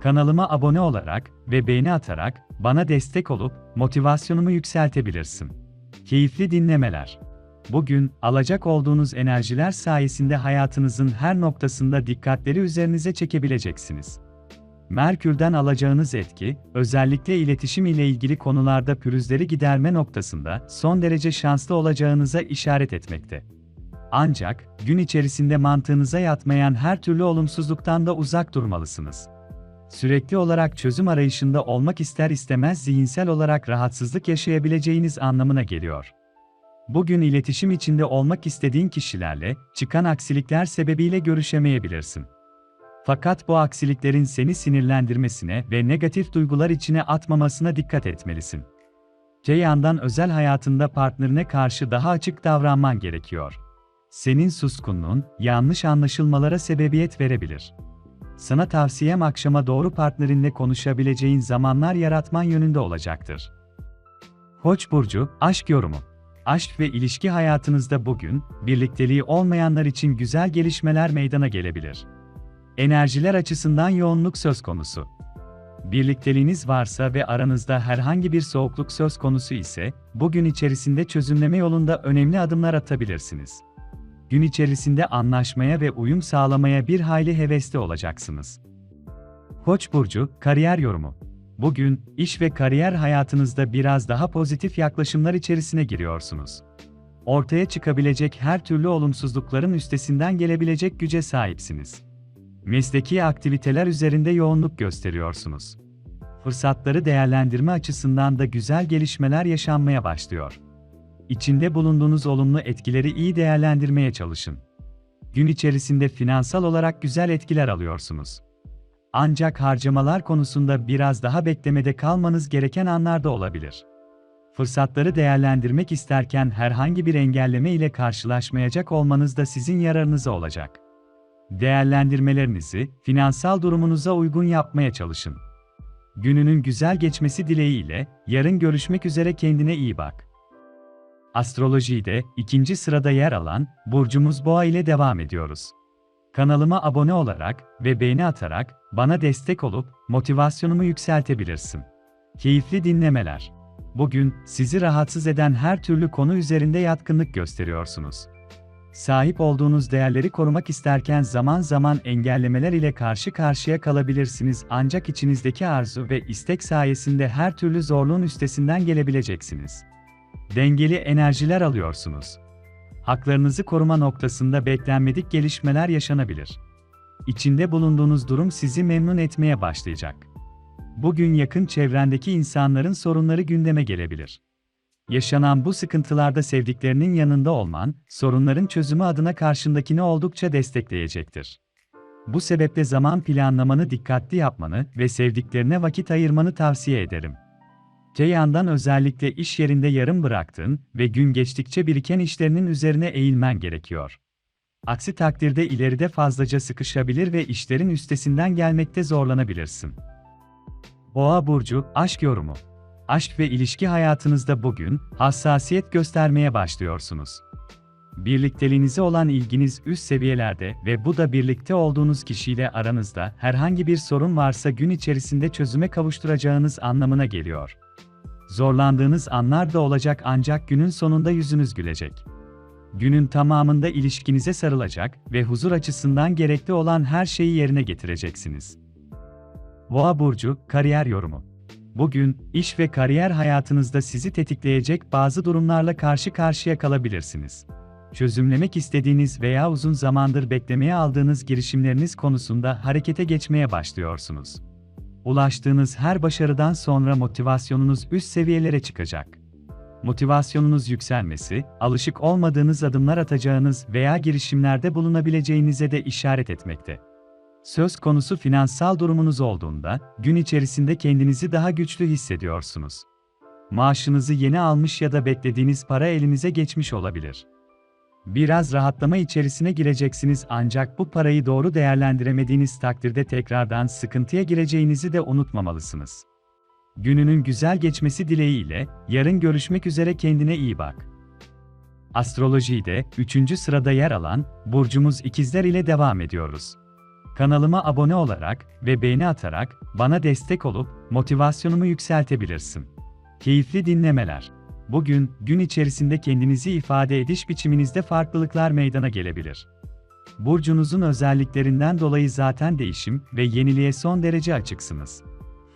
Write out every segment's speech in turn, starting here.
Kanalıma abone olarak ve beğeni atarak bana destek olup motivasyonumu yükseltebilirsin. Keyifli dinlemeler. Bugün alacak olduğunuz enerjiler sayesinde hayatınızın her noktasında dikkatleri üzerinize çekebileceksiniz. Merkür'den alacağınız etki, özellikle iletişim ile ilgili konularda pürüzleri giderme noktasında son derece şanslı olacağınıza işaret etmekte. Ancak gün içerisinde mantığınıza yatmayan her türlü olumsuzluktan da uzak durmalısınız. Sürekli olarak çözüm arayışında olmak ister istemez zihinsel olarak rahatsızlık yaşayabileceğiniz anlamına geliyor. Bugün iletişim içinde olmak istediğin kişilerle çıkan aksilikler sebebiyle görüşemeyebilirsin. Fakat bu aksiliklerin seni sinirlendirmesine ve negatif duygular içine atmamasına dikkat etmelisin. Te yandan özel hayatında partnerine karşı daha açık davranman gerekiyor. Senin suskunluğun yanlış anlaşılmalara sebebiyet verebilir. Sana tavsiyem akşama doğru partnerinle konuşabileceğin zamanlar yaratman yönünde olacaktır. Koç burcu aşk yorumu. Aşk ve ilişki hayatınızda bugün birlikteliği olmayanlar için güzel gelişmeler meydana gelebilir. Enerjiler açısından yoğunluk söz konusu. Birlikteliğiniz varsa ve aranızda herhangi bir soğukluk söz konusu ise, bugün içerisinde çözümleme yolunda önemli adımlar atabilirsiniz. Gün içerisinde anlaşmaya ve uyum sağlamaya bir hayli hevesli olacaksınız. Koç burcu kariyer yorumu. Bugün iş ve kariyer hayatınızda biraz daha pozitif yaklaşımlar içerisine giriyorsunuz. Ortaya çıkabilecek her türlü olumsuzlukların üstesinden gelebilecek güce sahipsiniz mesleki aktiviteler üzerinde yoğunluk gösteriyorsunuz. Fırsatları değerlendirme açısından da güzel gelişmeler yaşanmaya başlıyor. İçinde bulunduğunuz olumlu etkileri iyi değerlendirmeye çalışın. Gün içerisinde finansal olarak güzel etkiler alıyorsunuz. Ancak harcamalar konusunda biraz daha beklemede kalmanız gereken anlarda olabilir. Fırsatları değerlendirmek isterken herhangi bir engelleme ile karşılaşmayacak olmanız da sizin yararınıza olacak. Değerlendirmelerinizi finansal durumunuza uygun yapmaya çalışın. Gününün güzel geçmesi dileğiyle yarın görüşmek üzere kendine iyi bak. Astrolojide ikinci sırada yer alan burcumuz Boğa ile devam ediyoruz. Kanalıma abone olarak ve beğeni atarak bana destek olup motivasyonumu yükseltebilirsin. Keyifli dinlemeler. Bugün sizi rahatsız eden her türlü konu üzerinde yatkınlık gösteriyorsunuz. Sahip olduğunuz değerleri korumak isterken zaman zaman engellemeler ile karşı karşıya kalabilirsiniz ancak içinizdeki arzu ve istek sayesinde her türlü zorluğun üstesinden gelebileceksiniz. Dengeli enerjiler alıyorsunuz. Haklarınızı koruma noktasında beklenmedik gelişmeler yaşanabilir. İçinde bulunduğunuz durum sizi memnun etmeye başlayacak. Bugün yakın çevrendeki insanların sorunları gündeme gelebilir. Yaşanan bu sıkıntılarda sevdiklerinin yanında olman, sorunların çözümü adına karşındakini oldukça destekleyecektir. Bu sebeple zaman planlamanı dikkatli yapmanı ve sevdiklerine vakit ayırmanı tavsiye ederim. Te yandan özellikle iş yerinde yarım bıraktığın ve gün geçtikçe biriken işlerinin üzerine eğilmen gerekiyor. Aksi takdirde ileride fazlaca sıkışabilir ve işlerin üstesinden gelmekte zorlanabilirsin. Boğa burcu aşk yorumu aşk ve ilişki hayatınızda bugün hassasiyet göstermeye başlıyorsunuz. Birlikteliğinize olan ilginiz üst seviyelerde ve bu da birlikte olduğunuz kişiyle aranızda herhangi bir sorun varsa gün içerisinde çözüme kavuşturacağınız anlamına geliyor. Zorlandığınız anlar da olacak ancak günün sonunda yüzünüz gülecek. Günün tamamında ilişkinize sarılacak ve huzur açısından gerekli olan her şeyi yerine getireceksiniz. Boğa burcu kariyer yorumu Bugün, iş ve kariyer hayatınızda sizi tetikleyecek bazı durumlarla karşı karşıya kalabilirsiniz. Çözümlemek istediğiniz veya uzun zamandır beklemeye aldığınız girişimleriniz konusunda harekete geçmeye başlıyorsunuz. Ulaştığınız her başarıdan sonra motivasyonunuz üst seviyelere çıkacak. Motivasyonunuz yükselmesi, alışık olmadığınız adımlar atacağınız veya girişimlerde bulunabileceğinize de işaret etmekte. Söz konusu finansal durumunuz olduğunda, gün içerisinde kendinizi daha güçlü hissediyorsunuz. Maaşınızı yeni almış ya da beklediğiniz para elinize geçmiş olabilir. Biraz rahatlama içerisine gireceksiniz ancak bu parayı doğru değerlendiremediğiniz takdirde tekrardan sıkıntıya gireceğinizi de unutmamalısınız. Gününün güzel geçmesi dileğiyle, yarın görüşmek üzere kendine iyi bak. Astrolojide 3. sırada yer alan burcumuz ikizler ile devam ediyoruz. Kanalıma abone olarak ve beğeni atarak bana destek olup motivasyonumu yükseltebilirsin. Keyifli dinlemeler. Bugün gün içerisinde kendinizi ifade ediş biçiminizde farklılıklar meydana gelebilir. Burcunuzun özelliklerinden dolayı zaten değişim ve yeniliğe son derece açıksınız.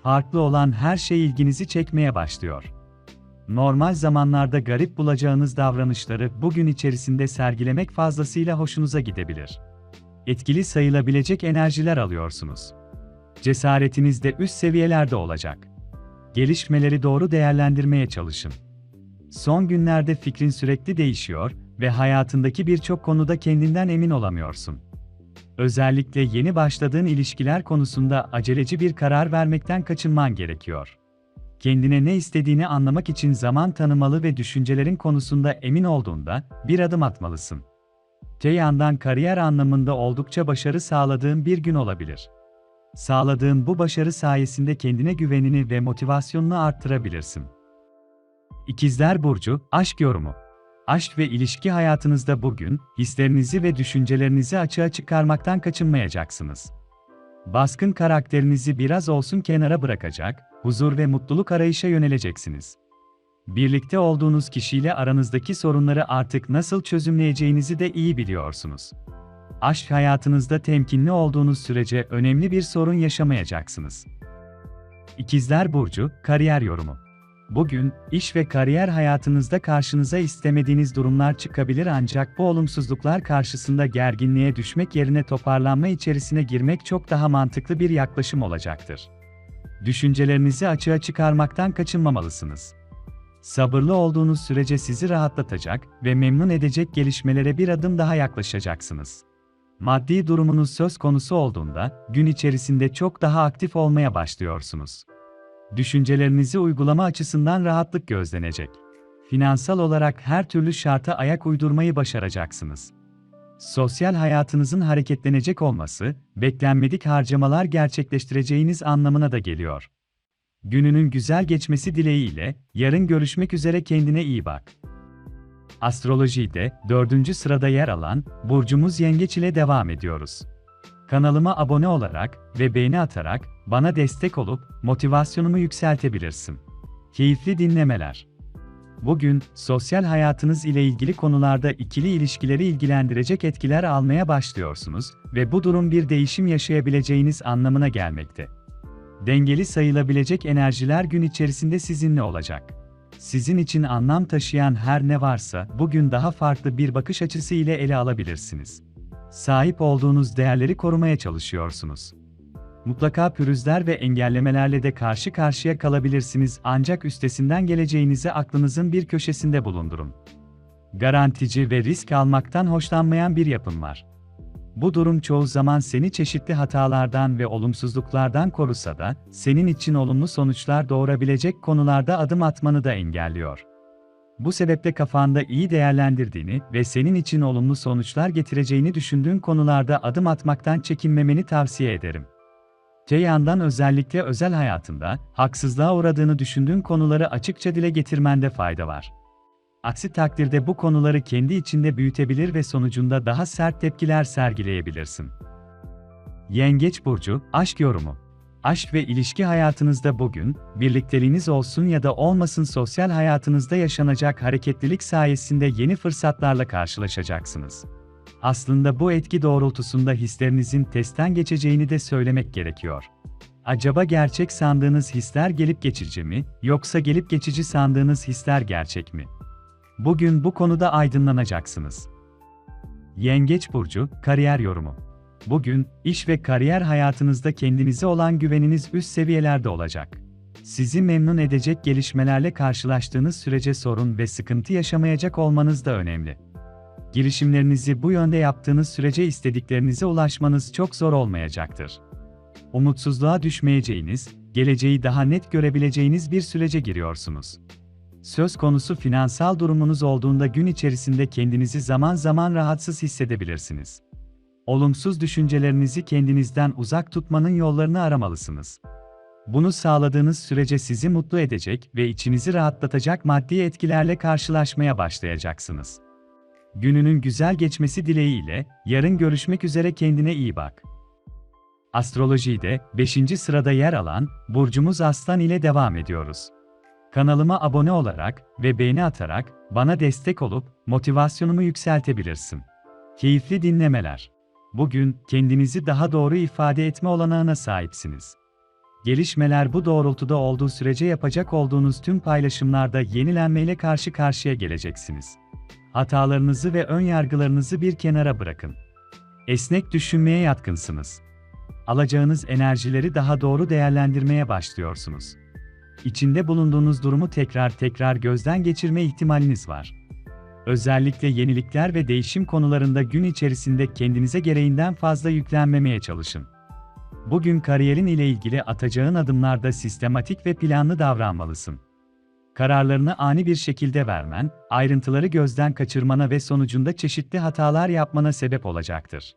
Farklı olan her şey ilginizi çekmeye başlıyor. Normal zamanlarda garip bulacağınız davranışları bugün içerisinde sergilemek fazlasıyla hoşunuza gidebilir. Etkili sayılabilecek enerjiler alıyorsunuz. Cesaretiniz de üst seviyelerde olacak. Gelişmeleri doğru değerlendirmeye çalışın. Son günlerde fikrin sürekli değişiyor ve hayatındaki birçok konuda kendinden emin olamıyorsun. Özellikle yeni başladığın ilişkiler konusunda aceleci bir karar vermekten kaçınman gerekiyor. Kendine ne istediğini anlamak için zaman tanımalı ve düşüncelerin konusunda emin olduğunda bir adım atmalısın. Te yandan kariyer anlamında oldukça başarı sağladığın bir gün olabilir. Sağladığın bu başarı sayesinde kendine güvenini ve motivasyonunu arttırabilirsin. İkizler Burcu, Aşk Yorumu Aşk ve ilişki hayatınızda bugün, hislerinizi ve düşüncelerinizi açığa çıkarmaktan kaçınmayacaksınız. Baskın karakterinizi biraz olsun kenara bırakacak, huzur ve mutluluk arayışa yöneleceksiniz. Birlikte olduğunuz kişiyle aranızdaki sorunları artık nasıl çözümleyeceğinizi de iyi biliyorsunuz. Aşk hayatınızda temkinli olduğunuz sürece önemli bir sorun yaşamayacaksınız. İkizler Burcu, Kariyer Yorumu Bugün, iş ve kariyer hayatınızda karşınıza istemediğiniz durumlar çıkabilir ancak bu olumsuzluklar karşısında gerginliğe düşmek yerine toparlanma içerisine girmek çok daha mantıklı bir yaklaşım olacaktır. Düşüncelerinizi açığa çıkarmaktan kaçınmamalısınız. Sabırlı olduğunuz sürece sizi rahatlatacak ve memnun edecek gelişmelere bir adım daha yaklaşacaksınız. Maddi durumunuz söz konusu olduğunda, gün içerisinde çok daha aktif olmaya başlıyorsunuz. Düşüncelerinizi uygulama açısından rahatlık gözlenecek. Finansal olarak her türlü şarta ayak uydurmayı başaracaksınız. Sosyal hayatınızın hareketlenecek olması, beklenmedik harcamalar gerçekleştireceğiniz anlamına da geliyor. Gününün güzel geçmesi dileğiyle, yarın görüşmek üzere kendine iyi bak. Astrolojide, dördüncü sırada yer alan, Burcumuz Yengeç ile devam ediyoruz. Kanalıma abone olarak ve beğeni atarak bana destek olup motivasyonumu yükseltebilirsin. Keyifli dinlemeler. Bugün sosyal hayatınız ile ilgili konularda ikili ilişkileri ilgilendirecek etkiler almaya başlıyorsunuz ve bu durum bir değişim yaşayabileceğiniz anlamına gelmekte. Dengeli sayılabilecek enerjiler gün içerisinde sizinle olacak. Sizin için anlam taşıyan her ne varsa bugün daha farklı bir bakış açısı ile ele alabilirsiniz. Sahip olduğunuz değerleri korumaya çalışıyorsunuz. Mutlaka pürüzler ve engellemelerle de karşı karşıya kalabilirsiniz ancak üstesinden geleceğinizi aklınızın bir köşesinde bulundurun. Garantici ve risk almaktan hoşlanmayan bir yapım var. Bu durum çoğu zaman seni çeşitli hatalardan ve olumsuzluklardan korusa da, senin için olumlu sonuçlar doğurabilecek konularda adım atmanı da engelliyor. Bu sebeple kafanda iyi değerlendirdiğini ve senin için olumlu sonuçlar getireceğini düşündüğün konularda adım atmaktan çekinmemeni tavsiye ederim. Te yandan özellikle özel hayatında, haksızlığa uğradığını düşündüğün konuları açıkça dile getirmende fayda var. Aksi takdirde bu konuları kendi içinde büyütebilir ve sonucunda daha sert tepkiler sergileyebilirsin. Yengeç Burcu, Aşk Yorumu Aşk ve ilişki hayatınızda bugün, birlikteliğiniz olsun ya da olmasın sosyal hayatınızda yaşanacak hareketlilik sayesinde yeni fırsatlarla karşılaşacaksınız. Aslında bu etki doğrultusunda hislerinizin testten geçeceğini de söylemek gerekiyor. Acaba gerçek sandığınız hisler gelip geçici mi, yoksa gelip geçici sandığınız hisler gerçek mi? Bugün bu konuda aydınlanacaksınız. Yengeç burcu kariyer yorumu. Bugün iş ve kariyer hayatınızda kendinize olan güveniniz üst seviyelerde olacak. Sizi memnun edecek gelişmelerle karşılaştığınız sürece sorun ve sıkıntı yaşamayacak olmanız da önemli. girişimlerinizi bu yönde yaptığınız sürece istediklerinize ulaşmanız çok zor olmayacaktır. Umutsuzluğa düşmeyeceğiniz, geleceği daha net görebileceğiniz bir sürece giriyorsunuz. Söz konusu finansal durumunuz olduğunda gün içerisinde kendinizi zaman zaman rahatsız hissedebilirsiniz. Olumsuz düşüncelerinizi kendinizden uzak tutmanın yollarını aramalısınız. Bunu sağladığınız sürece sizi mutlu edecek ve içinizi rahatlatacak maddi etkilerle karşılaşmaya başlayacaksınız. Gününün güzel geçmesi dileğiyle, yarın görüşmek üzere kendine iyi bak. Astrolojide 5. sırada yer alan burcumuz Aslan ile devam ediyoruz. Kanalıma abone olarak ve beğeni atarak bana destek olup motivasyonumu yükseltebilirsin. Keyifli dinlemeler. Bugün kendinizi daha doğru ifade etme olanağına sahipsiniz. Gelişmeler bu doğrultuda olduğu sürece yapacak olduğunuz tüm paylaşımlarda yenilenmeyle karşı karşıya geleceksiniz. Hatalarınızı ve ön yargılarınızı bir kenara bırakın. Esnek düşünmeye yatkınsınız. Alacağınız enerjileri daha doğru değerlendirmeye başlıyorsunuz. İçinde bulunduğunuz durumu tekrar tekrar gözden geçirme ihtimaliniz var. Özellikle yenilikler ve değişim konularında gün içerisinde kendinize gereğinden fazla yüklenmemeye çalışın. Bugün kariyerin ile ilgili atacağın adımlarda sistematik ve planlı davranmalısın. Kararlarını ani bir şekilde vermen, ayrıntıları gözden kaçırmana ve sonucunda çeşitli hatalar yapmana sebep olacaktır.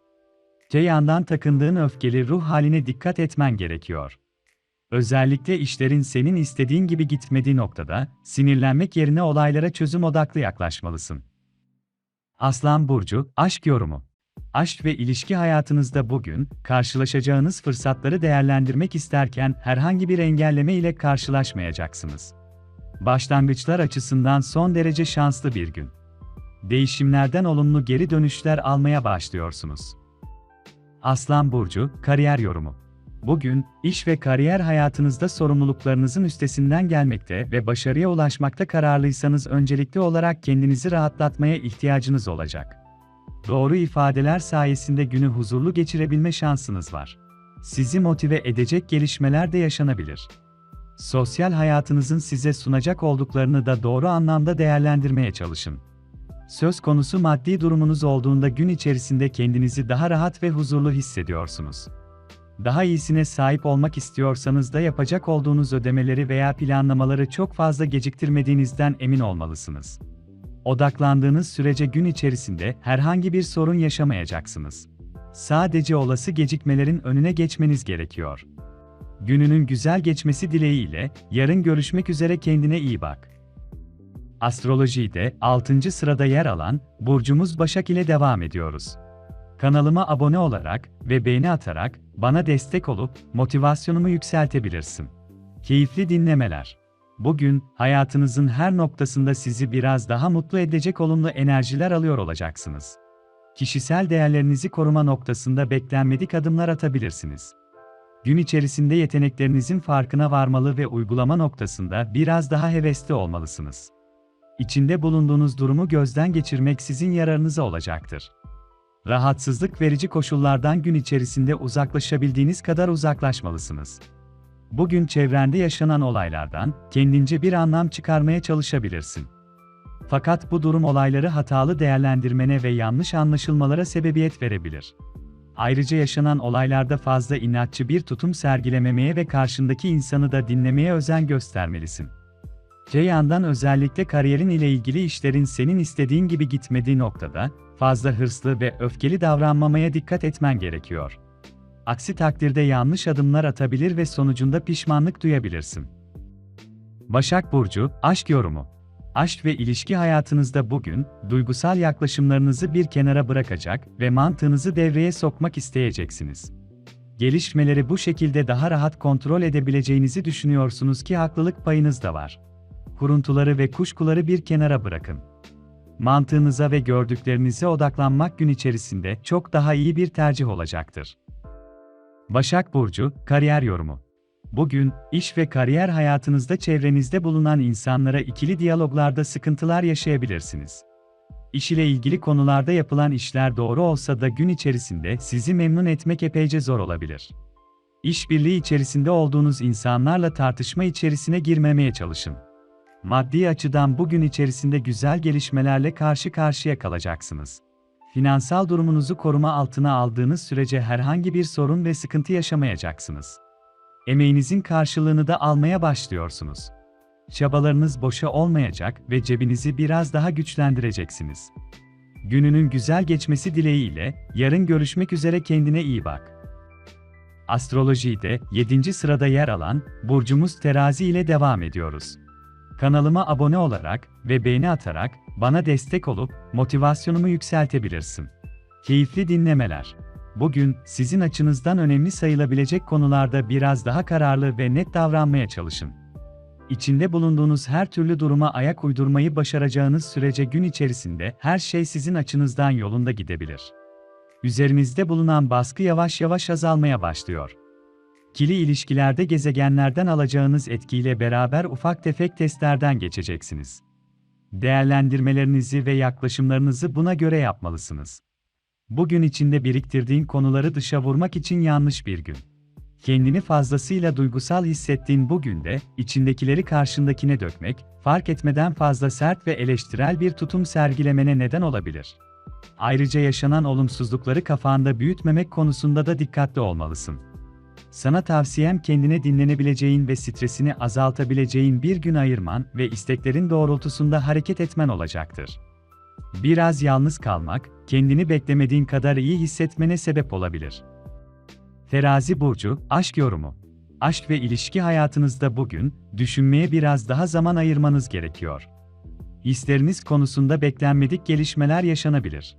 Te yandan takındığın öfkeli ruh haline dikkat etmen gerekiyor. Özellikle işlerin senin istediğin gibi gitmediği noktada, sinirlenmek yerine olaylara çözüm odaklı yaklaşmalısın. Aslan Burcu, Aşk Yorumu Aşk ve ilişki hayatınızda bugün, karşılaşacağınız fırsatları değerlendirmek isterken herhangi bir engelleme ile karşılaşmayacaksınız. Başlangıçlar açısından son derece şanslı bir gün. Değişimlerden olumlu geri dönüşler almaya başlıyorsunuz. Aslan Burcu, Kariyer Yorumu Bugün, iş ve kariyer hayatınızda sorumluluklarınızın üstesinden gelmekte ve başarıya ulaşmakta kararlıysanız öncelikli olarak kendinizi rahatlatmaya ihtiyacınız olacak. Doğru ifadeler sayesinde günü huzurlu geçirebilme şansınız var. Sizi motive edecek gelişmeler de yaşanabilir. Sosyal hayatınızın size sunacak olduklarını da doğru anlamda değerlendirmeye çalışın. Söz konusu maddi durumunuz olduğunda gün içerisinde kendinizi daha rahat ve huzurlu hissediyorsunuz. Daha iyisine sahip olmak istiyorsanız da yapacak olduğunuz ödemeleri veya planlamaları çok fazla geciktirmediğinizden emin olmalısınız. Odaklandığınız sürece gün içerisinde herhangi bir sorun yaşamayacaksınız. Sadece olası gecikmelerin önüne geçmeniz gerekiyor. Gününün güzel geçmesi dileğiyle yarın görüşmek üzere kendine iyi bak. Astrolojide 6. sırada yer alan burcumuz Başak ile devam ediyoruz. Kanalıma abone olarak ve beğeni atarak bana destek olup motivasyonumu yükseltebilirsin. Keyifli dinlemeler. Bugün hayatınızın her noktasında sizi biraz daha mutlu edecek olumlu enerjiler alıyor olacaksınız. Kişisel değerlerinizi koruma noktasında beklenmedik adımlar atabilirsiniz. Gün içerisinde yeteneklerinizin farkına varmalı ve uygulama noktasında biraz daha hevesli olmalısınız. İçinde bulunduğunuz durumu gözden geçirmek sizin yararınıza olacaktır. Rahatsızlık verici koşullardan gün içerisinde uzaklaşabildiğiniz kadar uzaklaşmalısınız. Bugün çevrende yaşanan olaylardan kendince bir anlam çıkarmaya çalışabilirsin. Fakat bu durum olayları hatalı değerlendirmene ve yanlış anlaşılmalara sebebiyet verebilir. Ayrıca yaşanan olaylarda fazla inatçı bir tutum sergilememeye ve karşındaki insanı da dinlemeye özen göstermelisin. Te yandan özellikle kariyerin ile ilgili işlerin senin istediğin gibi gitmediği noktada, fazla hırslı ve öfkeli davranmamaya dikkat etmen gerekiyor. Aksi takdirde yanlış adımlar atabilir ve sonucunda pişmanlık duyabilirsin. Başak Burcu, Aşk Yorumu Aşk ve ilişki hayatınızda bugün, duygusal yaklaşımlarınızı bir kenara bırakacak ve mantığınızı devreye sokmak isteyeceksiniz. Gelişmeleri bu şekilde daha rahat kontrol edebileceğinizi düşünüyorsunuz ki haklılık payınız da var. Kuruntuları ve kuşkuları bir kenara bırakın. Mantığınıza ve gördüklerinize odaklanmak gün içerisinde çok daha iyi bir tercih olacaktır. Başak Burcu, Kariyer Yorumu Bugün, iş ve kariyer hayatınızda çevrenizde bulunan insanlara ikili diyaloglarda sıkıntılar yaşayabilirsiniz. İş ile ilgili konularda yapılan işler doğru olsa da gün içerisinde sizi memnun etmek epeyce zor olabilir. İşbirliği içerisinde olduğunuz insanlarla tartışma içerisine girmemeye çalışın. Maddi açıdan bugün içerisinde güzel gelişmelerle karşı karşıya kalacaksınız. Finansal durumunuzu koruma altına aldığınız sürece herhangi bir sorun ve sıkıntı yaşamayacaksınız. Emeğinizin karşılığını da almaya başlıyorsunuz. Çabalarınız boşa olmayacak ve cebinizi biraz daha güçlendireceksiniz. Gününün güzel geçmesi dileğiyle, yarın görüşmek üzere kendine iyi bak. Astrolojide 7. sırada yer alan burcumuz Terazi ile devam ediyoruz. Kanalıma abone olarak ve beğeni atarak bana destek olup motivasyonumu yükseltebilirsin. Keyifli dinlemeler. Bugün sizin açınızdan önemli sayılabilecek konularda biraz daha kararlı ve net davranmaya çalışın. İçinde bulunduğunuz her türlü duruma ayak uydurmayı başaracağınız sürece gün içerisinde her şey sizin açınızdan yolunda gidebilir. Üzerinizde bulunan baskı yavaş yavaş azalmaya başlıyor. Kili ilişkilerde gezegenlerden alacağınız etkiyle beraber ufak tefek testlerden geçeceksiniz. Değerlendirmelerinizi ve yaklaşımlarınızı buna göre yapmalısınız. Bugün içinde biriktirdiğin konuları dışa vurmak için yanlış bir gün. Kendini fazlasıyla duygusal hissettiğin bu günde, içindekileri karşındakine dökmek, fark etmeden fazla sert ve eleştirel bir tutum sergilemene neden olabilir. Ayrıca yaşanan olumsuzlukları kafanda büyütmemek konusunda da dikkatli olmalısın. Sana tavsiyem kendine dinlenebileceğin ve stresini azaltabileceğin bir gün ayırman ve isteklerin doğrultusunda hareket etmen olacaktır. Biraz yalnız kalmak, kendini beklemediğin kadar iyi hissetmene sebep olabilir. Terazi burcu, aşk yorumu. Aşk ve ilişki hayatınızda bugün düşünmeye biraz daha zaman ayırmanız gerekiyor. Hisleriniz konusunda beklenmedik gelişmeler yaşanabilir.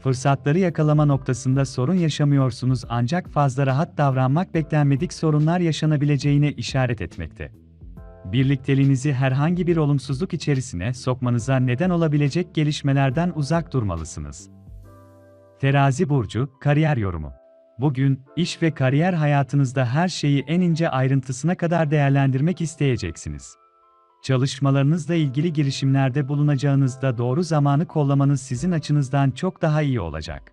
Fırsatları yakalama noktasında sorun yaşamıyorsunuz ancak fazla rahat davranmak beklenmedik sorunlar yaşanabileceğine işaret etmekte. Birlikteliğinizi herhangi bir olumsuzluk içerisine sokmanıza neden olabilecek gelişmelerden uzak durmalısınız. Terazi burcu, kariyer yorumu. Bugün iş ve kariyer hayatınızda her şeyi en ince ayrıntısına kadar değerlendirmek isteyeceksiniz. Çalışmalarınızla ilgili girişimlerde bulunacağınızda doğru zamanı kollamanız sizin açınızdan çok daha iyi olacak.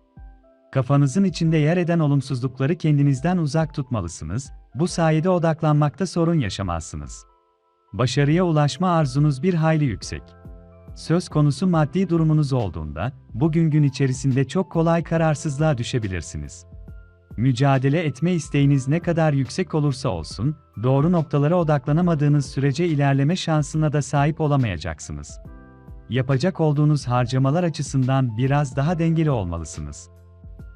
Kafanızın içinde yer eden olumsuzlukları kendinizden uzak tutmalısınız, bu sayede odaklanmakta sorun yaşamazsınız. Başarıya ulaşma arzunuz bir hayli yüksek. Söz konusu maddi durumunuz olduğunda, bugün gün içerisinde çok kolay kararsızlığa düşebilirsiniz. Mücadele etme isteğiniz ne kadar yüksek olursa olsun, doğru noktalara odaklanamadığınız sürece ilerleme şansına da sahip olamayacaksınız. Yapacak olduğunuz harcamalar açısından biraz daha dengeli olmalısınız.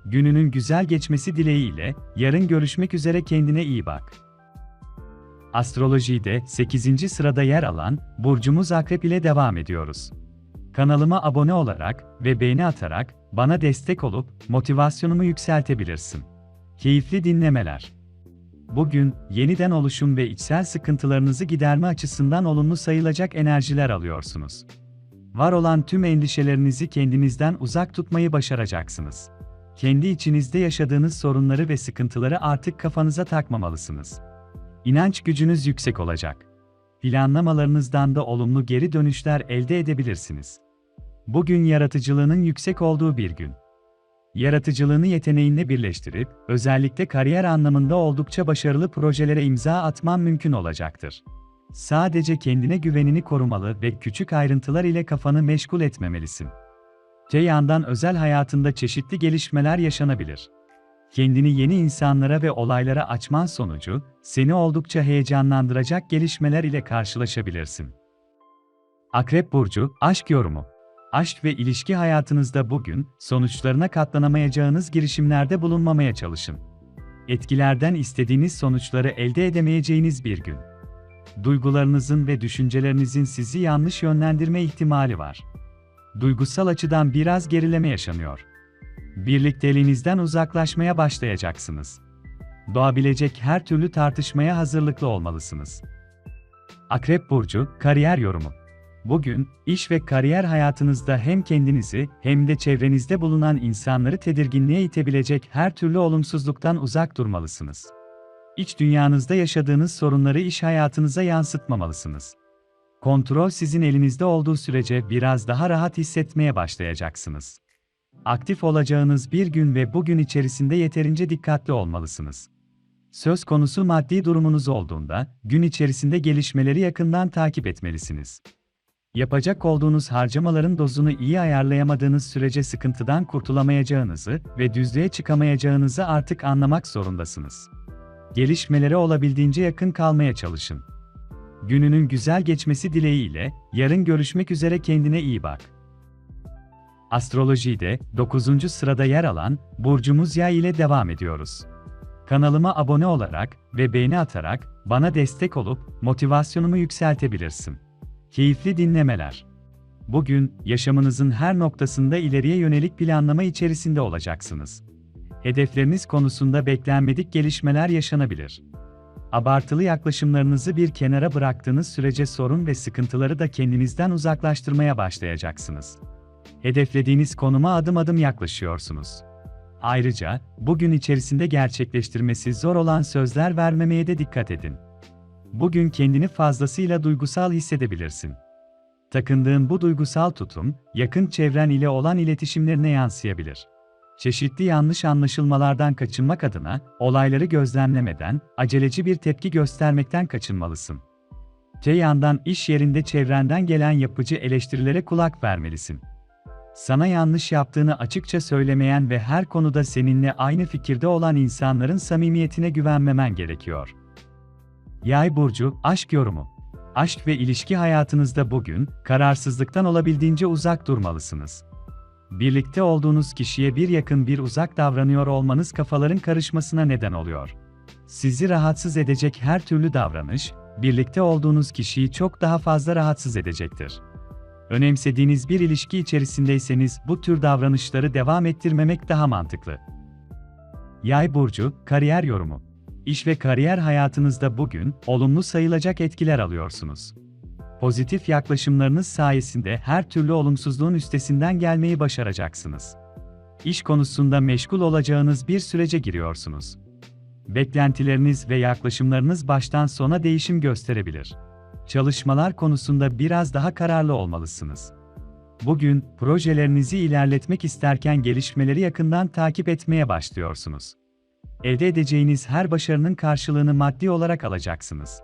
Gününün güzel geçmesi dileğiyle, yarın görüşmek üzere kendine iyi bak. Astrolojide 8. sırada yer alan burcumuz Akrep ile devam ediyoruz. Kanalıma abone olarak ve beğeni atarak bana destek olup motivasyonumu yükseltebilirsin. Keyifli dinlemeler. Bugün yeniden oluşum ve içsel sıkıntılarınızı giderme açısından olumlu sayılacak enerjiler alıyorsunuz. Var olan tüm endişelerinizi kendinizden uzak tutmayı başaracaksınız. Kendi içinizde yaşadığınız sorunları ve sıkıntıları artık kafanıza takmamalısınız. İnanç gücünüz yüksek olacak. Planlamalarınızdan da olumlu geri dönüşler elde edebilirsiniz. Bugün yaratıcılığının yüksek olduğu bir gün. Yaratıcılığını yeteneğinle birleştirip, özellikle kariyer anlamında oldukça başarılı projelere imza atman mümkün olacaktır. Sadece kendine güvenini korumalı ve küçük ayrıntılar ile kafanı meşgul etmemelisin. Te yandan özel hayatında çeşitli gelişmeler yaşanabilir. Kendini yeni insanlara ve olaylara açman sonucu, seni oldukça heyecanlandıracak gelişmeler ile karşılaşabilirsin. Akrep Burcu, Aşk Yorumu Aşk ve ilişki hayatınızda bugün, sonuçlarına katlanamayacağınız girişimlerde bulunmamaya çalışın. Etkilerden istediğiniz sonuçları elde edemeyeceğiniz bir gün. Duygularınızın ve düşüncelerinizin sizi yanlış yönlendirme ihtimali var. Duygusal açıdan biraz gerileme yaşanıyor. Birlikteliğinizden uzaklaşmaya başlayacaksınız. Doğabilecek her türlü tartışmaya hazırlıklı olmalısınız. Akrep Burcu, Kariyer Yorumu Bugün, iş ve kariyer hayatınızda hem kendinizi hem de çevrenizde bulunan insanları tedirginliğe itebilecek her türlü olumsuzluktan uzak durmalısınız. İç dünyanızda yaşadığınız sorunları iş hayatınıza yansıtmamalısınız. Kontrol sizin elinizde olduğu sürece biraz daha rahat hissetmeye başlayacaksınız. Aktif olacağınız bir gün ve bugün içerisinde yeterince dikkatli olmalısınız. Söz konusu maddi durumunuz olduğunda, gün içerisinde gelişmeleri yakından takip etmelisiniz. Yapacak olduğunuz harcamaların dozunu iyi ayarlayamadığınız sürece sıkıntıdan kurtulamayacağınızı ve düzlüğe çıkamayacağınızı artık anlamak zorundasınız. Gelişmelere olabildiğince yakın kalmaya çalışın. Gününün güzel geçmesi dileğiyle, yarın görüşmek üzere kendine iyi bak. Astrolojide 9. sırada yer alan burcumuz Yay ile devam ediyoruz. Kanalıma abone olarak ve beğeni atarak bana destek olup motivasyonumu yükseltebilirsin. Keyifli dinlemeler. Bugün yaşamınızın her noktasında ileriye yönelik planlama içerisinde olacaksınız. Hedefleriniz konusunda beklenmedik gelişmeler yaşanabilir. Abartılı yaklaşımlarınızı bir kenara bıraktığınız sürece sorun ve sıkıntıları da kendinizden uzaklaştırmaya başlayacaksınız. Hedeflediğiniz konuma adım adım yaklaşıyorsunuz. Ayrıca, bugün içerisinde gerçekleştirmesi zor olan sözler vermemeye de dikkat edin. Bugün kendini fazlasıyla duygusal hissedebilirsin. Takındığın bu duygusal tutum, yakın çevren ile olan iletişimlerine yansıyabilir. Çeşitli yanlış anlaşılmalardan kaçınmak adına, olayları gözlemlemeden, aceleci bir tepki göstermekten kaçınmalısın. Te yandan iş yerinde çevrenden gelen yapıcı eleştirilere kulak vermelisin. Sana yanlış yaptığını açıkça söylemeyen ve her konuda seninle aynı fikirde olan insanların samimiyetine güvenmemen gerekiyor. Yay burcu aşk yorumu. Aşk ve ilişki hayatınızda bugün kararsızlıktan olabildiğince uzak durmalısınız. Birlikte olduğunuz kişiye bir yakın bir uzak davranıyor olmanız kafaların karışmasına neden oluyor. Sizi rahatsız edecek her türlü davranış, birlikte olduğunuz kişiyi çok daha fazla rahatsız edecektir. Önemsediğiniz bir ilişki içerisindeyseniz bu tür davranışları devam ettirmemek daha mantıklı. Yay burcu kariyer yorumu. İş ve kariyer hayatınızda bugün olumlu sayılacak etkiler alıyorsunuz. Pozitif yaklaşımlarınız sayesinde her türlü olumsuzluğun üstesinden gelmeyi başaracaksınız. İş konusunda meşgul olacağınız bir sürece giriyorsunuz. Beklentileriniz ve yaklaşımlarınız baştan sona değişim gösterebilir. Çalışmalar konusunda biraz daha kararlı olmalısınız. Bugün projelerinizi ilerletmek isterken gelişmeleri yakından takip etmeye başlıyorsunuz. Elde edeceğiniz her başarının karşılığını maddi olarak alacaksınız.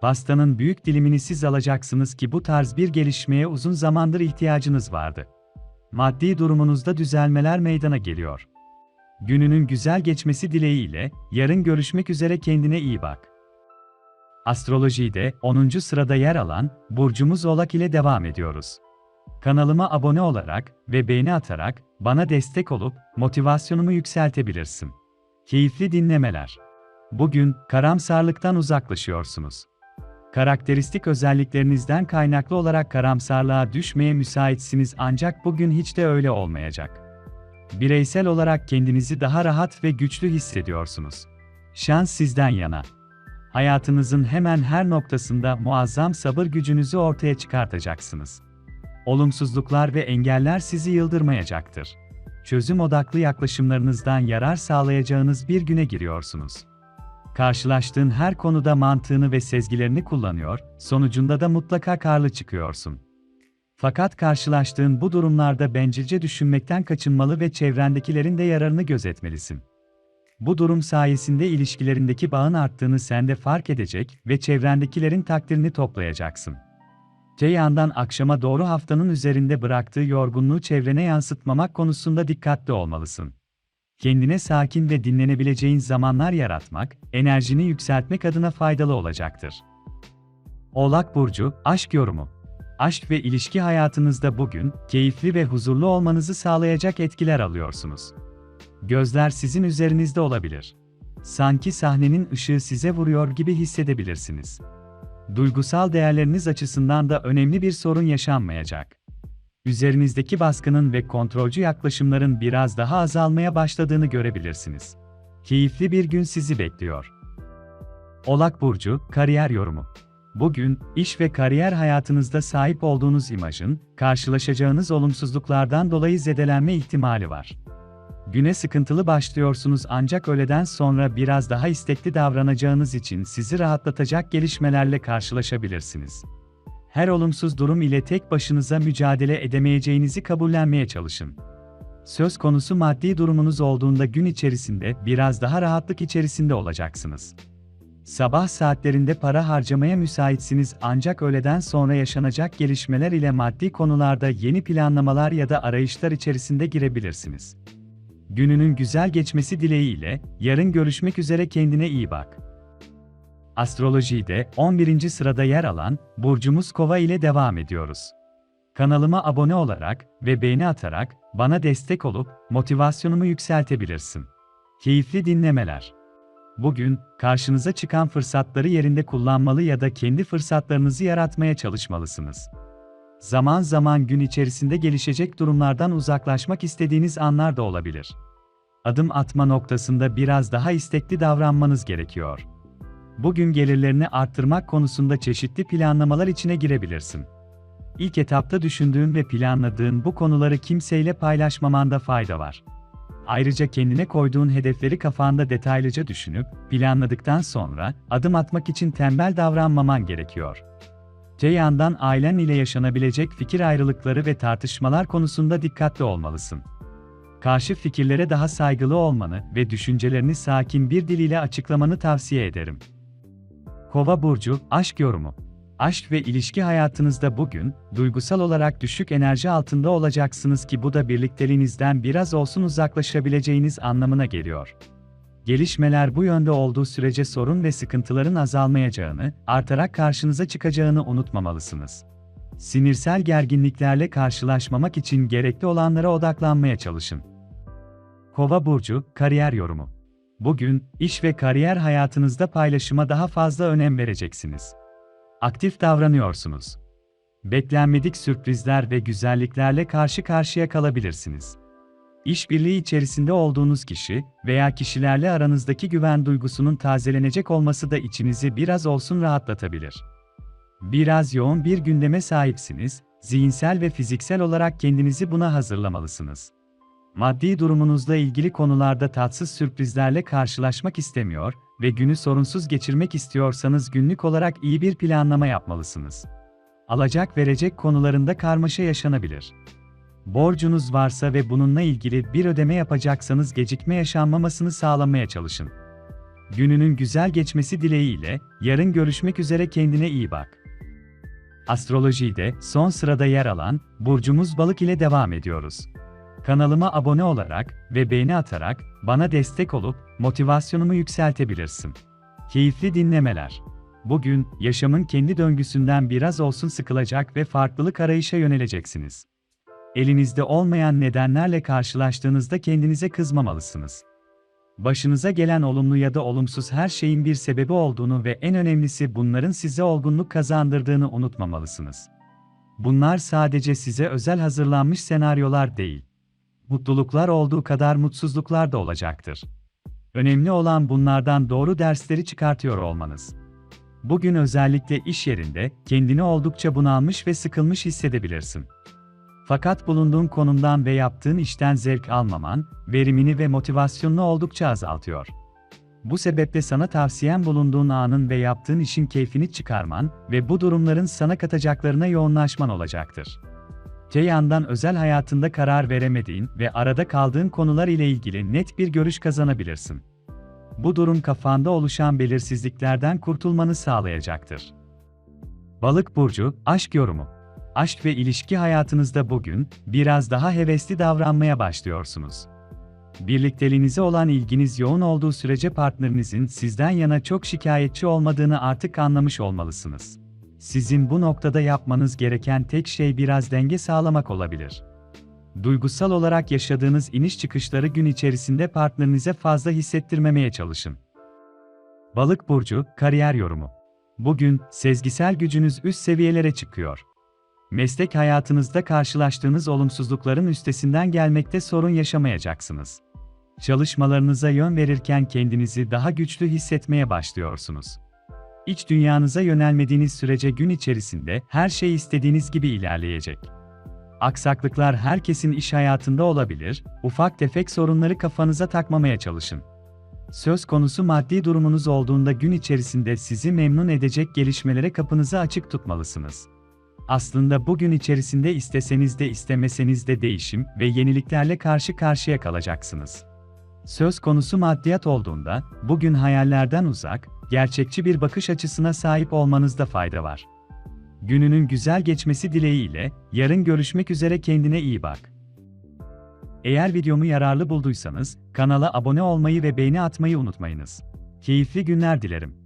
Pastanın büyük dilimini siz alacaksınız ki bu tarz bir gelişmeye uzun zamandır ihtiyacınız vardı. Maddi durumunuzda düzelmeler meydana geliyor. Gününün güzel geçmesi dileğiyle, yarın görüşmek üzere kendine iyi bak. Astrolojide 10. sırada yer alan burcumuz Oğlak ile devam ediyoruz. Kanalıma abone olarak ve beğeni atarak bana destek olup motivasyonumu yükseltebilirsin. Keyifli dinlemeler. Bugün karamsarlıktan uzaklaşıyorsunuz. Karakteristik özelliklerinizden kaynaklı olarak karamsarlığa düşmeye müsaitsiniz ancak bugün hiç de öyle olmayacak. Bireysel olarak kendinizi daha rahat ve güçlü hissediyorsunuz. Şans sizden yana. Hayatınızın hemen her noktasında muazzam sabır gücünüzü ortaya çıkartacaksınız. Olumsuzluklar ve engeller sizi yıldırmayacaktır. Çözüm odaklı yaklaşımlarınızdan yarar sağlayacağınız bir güne giriyorsunuz. Karşılaştığın her konuda mantığını ve sezgilerini kullanıyor, sonucunda da mutlaka karlı çıkıyorsun. Fakat karşılaştığın bu durumlarda bencilce düşünmekten kaçınmalı ve çevrendekilerin de yararını gözetmelisin. Bu durum sayesinde ilişkilerindeki bağın arttığını sen de fark edecek ve çevrendekilerin takdirini toplayacaksın. Te yandan akşama doğru haftanın üzerinde bıraktığı yorgunluğu çevrene yansıtmamak konusunda dikkatli olmalısın. Kendine sakin ve dinlenebileceğin zamanlar yaratmak, enerjini yükseltmek adına faydalı olacaktır. Oğlak Burcu, Aşk Yorumu Aşk ve ilişki hayatınızda bugün, keyifli ve huzurlu olmanızı sağlayacak etkiler alıyorsunuz. Gözler sizin üzerinizde olabilir. Sanki sahnenin ışığı size vuruyor gibi hissedebilirsiniz. Duygusal değerleriniz açısından da önemli bir sorun yaşanmayacak. Üzerinizdeki baskının ve kontrolcü yaklaşımların biraz daha azalmaya başladığını görebilirsiniz. Keyifli bir gün sizi bekliyor. Olak burcu kariyer yorumu. Bugün iş ve kariyer hayatınızda sahip olduğunuz imajın karşılaşacağınız olumsuzluklardan dolayı zedelenme ihtimali var. Güne sıkıntılı başlıyorsunuz ancak öğleden sonra biraz daha istekli davranacağınız için sizi rahatlatacak gelişmelerle karşılaşabilirsiniz. Her olumsuz durum ile tek başınıza mücadele edemeyeceğinizi kabullenmeye çalışın. söz konusu maddi durumunuz olduğunda gün içerisinde biraz daha rahatlık içerisinde olacaksınız. Sabah saatlerinde para harcamaya müsaitsiniz ancak öğleden sonra yaşanacak gelişmeler ile maddi konularda yeni planlamalar ya da arayışlar içerisinde girebilirsiniz. Gününün güzel geçmesi dileğiyle, yarın görüşmek üzere kendine iyi bak. Astrolojide 11. sırada yer alan burcumuz Kova ile devam ediyoruz. Kanalıma abone olarak ve beğeni atarak bana destek olup motivasyonumu yükseltebilirsin. Keyifli dinlemeler. Bugün karşınıza çıkan fırsatları yerinde kullanmalı ya da kendi fırsatlarınızı yaratmaya çalışmalısınız. Zaman zaman gün içerisinde gelişecek durumlardan uzaklaşmak istediğiniz anlar da olabilir. Adım atma noktasında biraz daha istekli davranmanız gerekiyor. Bugün gelirlerini arttırmak konusunda çeşitli planlamalar içine girebilirsin. İlk etapta düşündüğün ve planladığın bu konuları kimseyle paylaşmamanda fayda var. Ayrıca kendine koyduğun hedefleri kafanda detaylıca düşünüp, planladıktan sonra adım atmak için tembel davranmaman gerekiyor. Te yandan ailen ile yaşanabilecek fikir ayrılıkları ve tartışmalar konusunda dikkatli olmalısın. Karşı fikirlere daha saygılı olmanı ve düşüncelerini sakin bir dil ile açıklamanı tavsiye ederim. Kova burcu aşk yorumu. Aşk ve ilişki hayatınızda bugün duygusal olarak düşük enerji altında olacaksınız ki bu da birlikteliğinizden biraz olsun uzaklaşabileceğiniz anlamına geliyor. Gelişmeler bu yönde olduğu sürece sorun ve sıkıntıların azalmayacağını, artarak karşınıza çıkacağını unutmamalısınız. Sinirsel gerginliklerle karşılaşmamak için gerekli olanlara odaklanmaya çalışın. Kova burcu kariyer yorumu. Bugün iş ve kariyer hayatınızda paylaşıma daha fazla önem vereceksiniz. Aktif davranıyorsunuz. Beklenmedik sürprizler ve güzelliklerle karşı karşıya kalabilirsiniz. İşbirliği içerisinde olduğunuz kişi veya kişilerle aranızdaki güven duygusunun tazelenecek olması da içinizi biraz olsun rahatlatabilir. Biraz yoğun bir gündeme sahipsiniz, zihinsel ve fiziksel olarak kendinizi buna hazırlamalısınız. Maddi durumunuzla ilgili konularda tatsız sürprizlerle karşılaşmak istemiyor ve günü sorunsuz geçirmek istiyorsanız günlük olarak iyi bir planlama yapmalısınız. Alacak verecek konularında karmaşa yaşanabilir. Borcunuz varsa ve bununla ilgili bir ödeme yapacaksanız gecikme yaşanmamasını sağlamaya çalışın. Gününün güzel geçmesi dileğiyle yarın görüşmek üzere kendine iyi bak. Astrolojide son sırada yer alan burcumuz Balık ile devam ediyoruz. Kanalıma abone olarak ve beğeni atarak bana destek olup motivasyonumu yükseltebilirsin. Keyifli dinlemeler. Bugün yaşamın kendi döngüsünden biraz olsun sıkılacak ve farklılık arayışa yöneleceksiniz. Elinizde olmayan nedenlerle karşılaştığınızda kendinize kızmamalısınız. Başınıza gelen olumlu ya da olumsuz her şeyin bir sebebi olduğunu ve en önemlisi bunların size olgunluk kazandırdığını unutmamalısınız. Bunlar sadece size özel hazırlanmış senaryolar değil mutluluklar olduğu kadar mutsuzluklar da olacaktır. Önemli olan bunlardan doğru dersleri çıkartıyor olmanız. Bugün özellikle iş yerinde kendini oldukça bunalmış ve sıkılmış hissedebilirsin. Fakat bulunduğun konumdan ve yaptığın işten zevk almaman, verimini ve motivasyonunu oldukça azaltıyor. Bu sebeple sana tavsiyem bulunduğun anın ve yaptığın işin keyfini çıkarman ve bu durumların sana katacaklarına yoğunlaşman olacaktır. Te yandan özel hayatında karar veremediğin ve arada kaldığın konular ile ilgili net bir görüş kazanabilirsin. Bu durum kafanda oluşan belirsizliklerden kurtulmanı sağlayacaktır. Balık burcu aşk yorumu. Aşk ve ilişki hayatınızda bugün biraz daha hevesli davranmaya başlıyorsunuz. Birlikteliğinize olan ilginiz yoğun olduğu sürece partnerinizin sizden yana çok şikayetçi olmadığını artık anlamış olmalısınız. Sizin bu noktada yapmanız gereken tek şey biraz denge sağlamak olabilir. Duygusal olarak yaşadığınız iniş çıkışları gün içerisinde partnerinize fazla hissettirmemeye çalışın. Balık burcu kariyer yorumu. Bugün sezgisel gücünüz üst seviyelere çıkıyor. Meslek hayatınızda karşılaştığınız olumsuzlukların üstesinden gelmekte sorun yaşamayacaksınız. Çalışmalarınıza yön verirken kendinizi daha güçlü hissetmeye başlıyorsunuz. İç dünyanıza yönelmediğiniz sürece gün içerisinde her şey istediğiniz gibi ilerleyecek. Aksaklıklar herkesin iş hayatında olabilir, ufak tefek sorunları kafanıza takmamaya çalışın. Söz konusu maddi durumunuz olduğunda gün içerisinde sizi memnun edecek gelişmelere kapınızı açık tutmalısınız. Aslında bugün içerisinde isteseniz de istemeseniz de değişim ve yeniliklerle karşı karşıya kalacaksınız. Söz konusu maddiyat olduğunda, bugün hayallerden uzak, gerçekçi bir bakış açısına sahip olmanızda fayda var. Gününün güzel geçmesi dileğiyle, yarın görüşmek üzere kendine iyi bak. Eğer videomu yararlı bulduysanız, kanala abone olmayı ve beğeni atmayı unutmayınız. Keyifli günler dilerim.